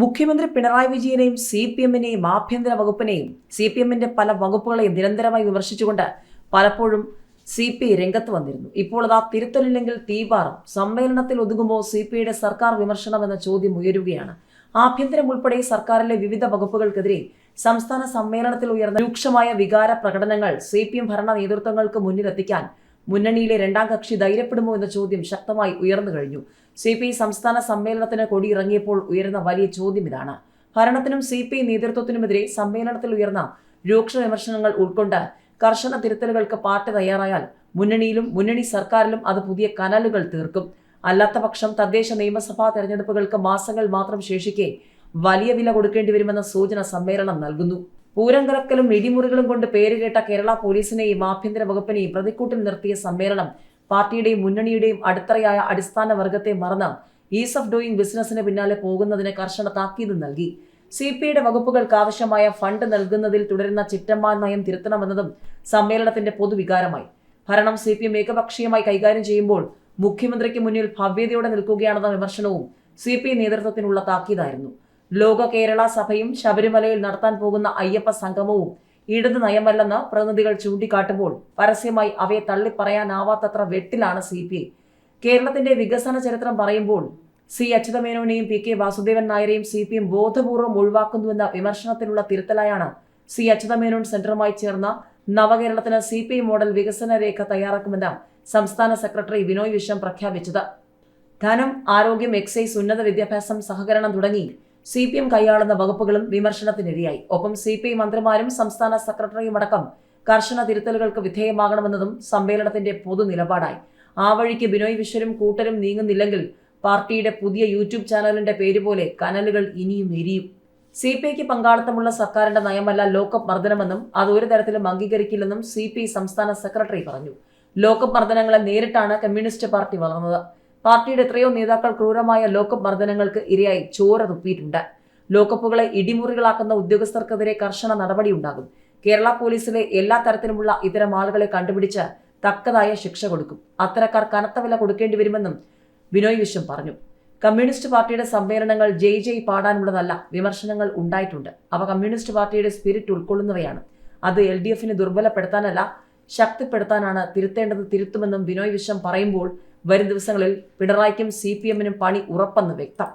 മുഖ്യമന്ത്രി പിണറായി വിജയനെയും C P എമ്മിനെയും ആഭ്യന്തര വകുപ്പിനെയും സി പി എമ്മിന്റെ പല വകുപ്പുകളെയും നിരന്തരമായി വിമർശിച്ചുകൊണ്ട് പലപ്പോഴും സി പി ഐ രംഗത്ത് വന്നിരുന്നു. ഇപ്പോൾ അതാ തിരുത്തലില്ലെങ്കിൽ തീപാറും. സമ്മേളനത്തിൽ ഒതുങ്ങുമ്പോൾ സി പി ഐയുടെ സർക്കാർ വിമർശനം എന്ന ചോദ്യം ഉയരുകയാണ്. ആഭ്യന്തരം ഉൾപ്പെടെ സർക്കാരിലെ വിവിധ വകുപ്പുകൾക്കെതിരെ സംസ്ഥാന സമ്മേളനത്തിൽ ഉയർന്ന രൂക്ഷമായ വികാര പ്രകടനങ്ങൾ സി പി എം ഭരണ നേതൃത്വങ്ങൾക്ക് മുന്നിലെത്തിക്കാൻ മുന്നണിയിലെ രണ്ടാം കക്ഷി ധൈര്യപ്പെടുമോ എന്ന ചോദ്യം ശക്തമായി ഉയർന്നു കഴിഞ്ഞു. സി പി ഐ സംസ്ഥാന സമ്മേളനത്തിന് കൊടിയിറങ്ങിയപ്പോൾ ഉയർന്ന വലിയ ചോദ്യം ഇതാണ്. ഭരണത്തിനും സി പി ഐ നേതൃത്വത്തിനുമെതിരെ സമ്മേളനത്തിൽ ഉയർന്ന രൂക്ഷ വിമർശനങ്ങൾ ഉൾക്കൊണ്ട് കർശന തിരുത്തലുകൾക്ക് പാർട്ടി തയ്യാറായാൽ മുന്നണിയിലും മുന്നണി സർക്കാരിലും അത് പുതിയ കനലുകൾ തീർക്കും. അല്ലാത്ത പക്ഷം തദ്ദേശ നിയമസഭാ തെരഞ്ഞെടുപ്പുകൾക്ക് മാസങ്ങൾ മാത്രം ശേഷിക്കെ വലിയ വില കൊടുക്കേണ്ടി വരുമെന്ന സൂചന സമ്മേളനം നൽകുന്നു. പൂരം കറക്കലും ഇടിമുറികളും കൊണ്ട് പേരുകേട്ട കേരള പോലീസിനെയും ആഭ്യന്തര വകുപ്പിനെയും പ്രതിക്കൂട്ടിൽ നിർത്തിയ സമ്മേളനം പാർട്ടിയുടെയും മുന്നണിയുടെയും അടിത്തറയായ അടിസ്ഥാന വർഗത്തെ മറന്ന് ഈസ് ഓഫ് ഡൂയിങ് ബിസിനസിന് പിന്നാലെ പോകുന്നതിന് കർശന താക്കീത് നൽകി. സി പി ഐയുടെ വകുപ്പുകൾക്ക് ആവശ്യമായ ഫണ്ട് നൽകുന്നതിൽ തുടരുന്ന ചിറ്റമ്മ നയം തിരുത്തണമെന്നതും സമ്മേളനത്തിന്റെ പൊതുവികാരമായി. ഭരണം സി പി എം ഏകപക്ഷീയമായി കൈകാര്യം ചെയ്യുമ്പോൾ മുഖ്യമന്ത്രിക്ക് മുന്നിൽ ഭവ്യതയോടെ നിൽക്കുകയാണെന്ന വിമർശനവും സി പി ഐ നേതൃത്വത്തിനുള്ള താക്കീതായിരുന്നു. ലോക കേരള സഭയും ശബരിമലയിൽ നടത്താൻ പോകുന്ന അയ്യപ്പ സംഗമവും ഇടതു നയമല്ലെന്ന് പ്രതിനിധികൾ ചൂണ്ടിക്കാട്ടുമ്പോൾ പരസ്യമായി അവയെ തള്ളിപ്പറയാനാവാത്തത്ര വെട്ടിലാണ് സി പി ഐ. കേരളത്തിന്റെ വികസന ചരിത്രം പറയുമ്പോൾ സി അച്യുതമേനോനെയും പി കെ വാസുദേവൻ നായരെയും സി പി എം ബോധപൂർവം ഒഴിവാക്കുന്നുവെന്ന വിമർശനത്തിനുള്ള തിരുത്തലായാണ് സി അച്യുതമേനോൻ സെന്ററുമായി ചേർന്ന നവകേരളത്തിന് സി പി ഐ മോഡൽ വികസന രേഖ തയ്യാറാക്കുമെന്ന് സംസ്ഥാന സെക്രട്ടറി വിനോയ് വിശ്വം പ്രഖ്യാപിച്ചത്. ധനം ആരോഗ്യം എക്സൈസ് ഉന്നത വിദ്യാഭ്യാസം സഹകരണം തുടങ്ങി സി പി എം കൈയാളുന്ന വകുപ്പുകളും വിമർശനത്തിനിരയായി. ഒപ്പം സി പി ഐ മന്ത്രിമാരും സംസ്ഥാന സെക്രട്ടറിയുമടക്കം കർശന തിരുത്തലുകൾക്ക് വിധേയമാകണമെന്നതും സമ്മേളനത്തിന്റെ പൊതു നിലപാടായി. ആ വഴിക്ക് ബിനോയ് വിശ്വരും കൂട്ടരും നീങ്ങുന്നില്ലെങ്കിൽ പാർട്ടിയുടെ പുതിയ യൂട്യൂബ് ചാനലിന്റെ പേര് പോലെ കനലുകൾ ഇനിയും എരിയും. സി പി ഐക്ക് പങ്കാളിത്തമുള്ള സർക്കാരിന്റെ നയമല്ല ലോക്കപ്പ് മർദ്ദനമെന്നും അത് ഒരു തരത്തിലും അംഗീകരിക്കില്ലെന്നും സി പി ഐ സംസ്ഥാന സെക്രട്ടറി പറഞ്ഞു. ലോക്കപ്പ് മർദ്ദനങ്ങളെ നേരിട്ടാണ് കമ്മ്യൂണിസ്റ്റ് പാർട്ടി വളർന്നത്. പാർട്ടിയുടെ എത്രയോ നേതാക്കൾ ക്രൂരമായ ലോക്കപ്പ് മർദ്ദനങ്ങൾക്ക് ഇരയായി ചോര തുപ്പിയിട്ടുണ്ട്. ലോക്കപ്പുകളെ ഇടിമുറികളാക്കുന്ന ഉദ്യോഗസ്ഥർക്കെതിരെ കർശന നടപടിയുണ്ടാകും. കേരള പോലീസിലെ എല്ലാ തരത്തിലുമുള്ള ഇത്തരം ആളുകളെ കണ്ടുപിടിച്ച് തക്കതായ ശിക്ഷ കൊടുക്കും. അത്തരക്കാർ കനത്ത വില കൊടുക്കേണ്ടി വരുമെന്നും ബിനോയ് വിശ്വം പറഞ്ഞു. കമ്മ്യൂണിസ്റ്റ് പാർട്ടിയുടെ സമ്മേളനങ്ങൾ ജയ് ജയ് പാടാനുള്ളതല്ല വിമർശനങ്ങൾ ഉണ്ടായിട്ടുണ്ട്. അവ കമ്മ്യൂണിസ്റ്റ് പാർട്ടിയുടെ സ്പിരിറ്റ് ഉൾക്കൊള്ളുന്നവയാണ്. അത് എൽ ഡി എഫിനെ ദുർബലപ്പെടുത്താനല്ല ശക്തിപ്പെടുത്താനാണ് തിരുത്തേണ്ടത് തിരുത്തുമെന്നും ബിനോയ് വിശ്വം പറയുമ്പോൾ വരും ദിവസങ്ങളിൽ പിണറായിക്കും സി പി എമ്മിനും പണി ഉറപ്പെന്ന് വ്യക്തം.